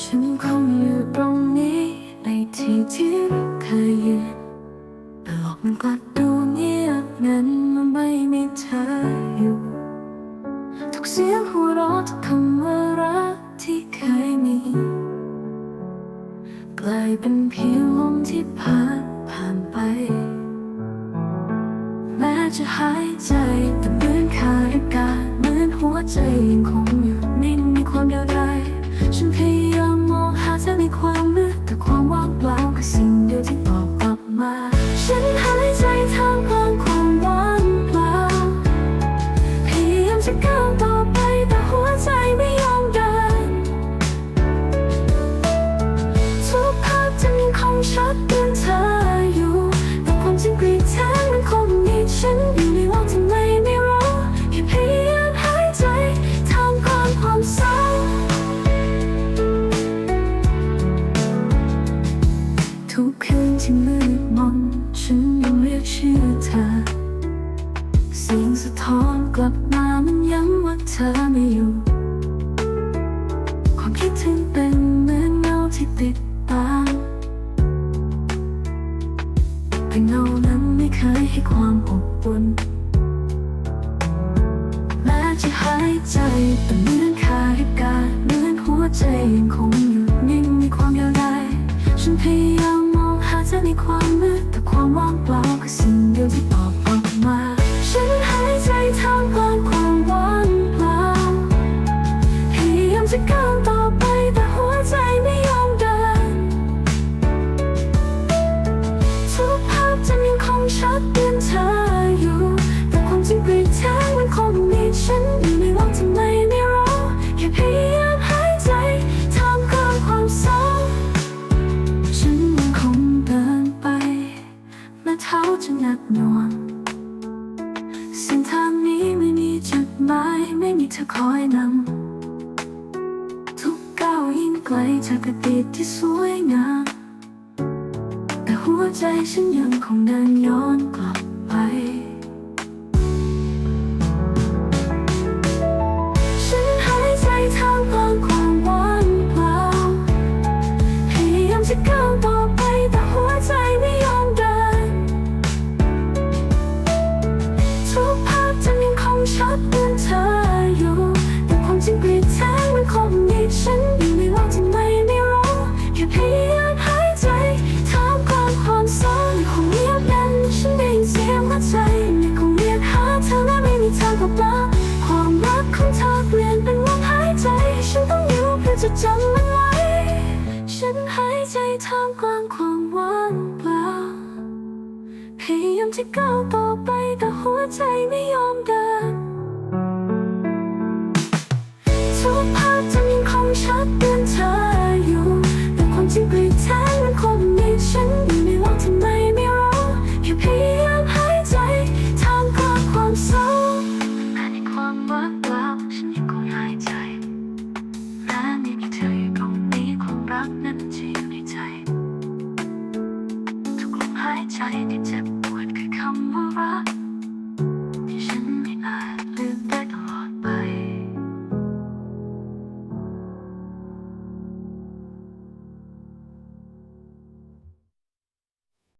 ฉันคงอยู่ตรงนี้ในที่ที่เคยยืนแต่โลกมันกลับดูเงียบงั้นมันไม่มีเธออยู่ ทุกเสียงหัวเราะทุกคำว่ารักที่เคยมีกลายเป็นเพียงลมที่ผ่านผ่านไป แม้จะหายใจแต่เหมือนขาดอากาศเหมือนหัวใจยังคง สียงสะท้อนกลับมามันย้ำว่าเธอไม่อยู่ ความคิดถึงเป็นเหมือนเงาที่ติดตามแต่เงานั้นไม่เคยให้ความอบอุ่นแม้จะหายใจแต่เหมือนขาดอากาศเหมือนหัวใจยังคงอยู่นิ่งในความยาวดายฉันพยายามมองหาเธอในความมืดแต่ความว่างเปล่าคือสิ่ง เธอคอยนำทุกก้าวยิ่งไกลจากอดีตที่สวยงามแต่หัวใจฉันยังคงเดินย้อนกลับ ไม่มีทางกลับมาความรักของเธอเปลี่ยนเป็นลมหายใจ ฉันต้องอยู่เพื่อจะจำมันไว้ ฉันหายใจท่ามกลางความว่างเปล่าพยายามจะก้าวต่อไปแต่หัวใจไม่ยอมเดินทุกภาพ ใจที่เจ็บปวดคือคำว่ารัก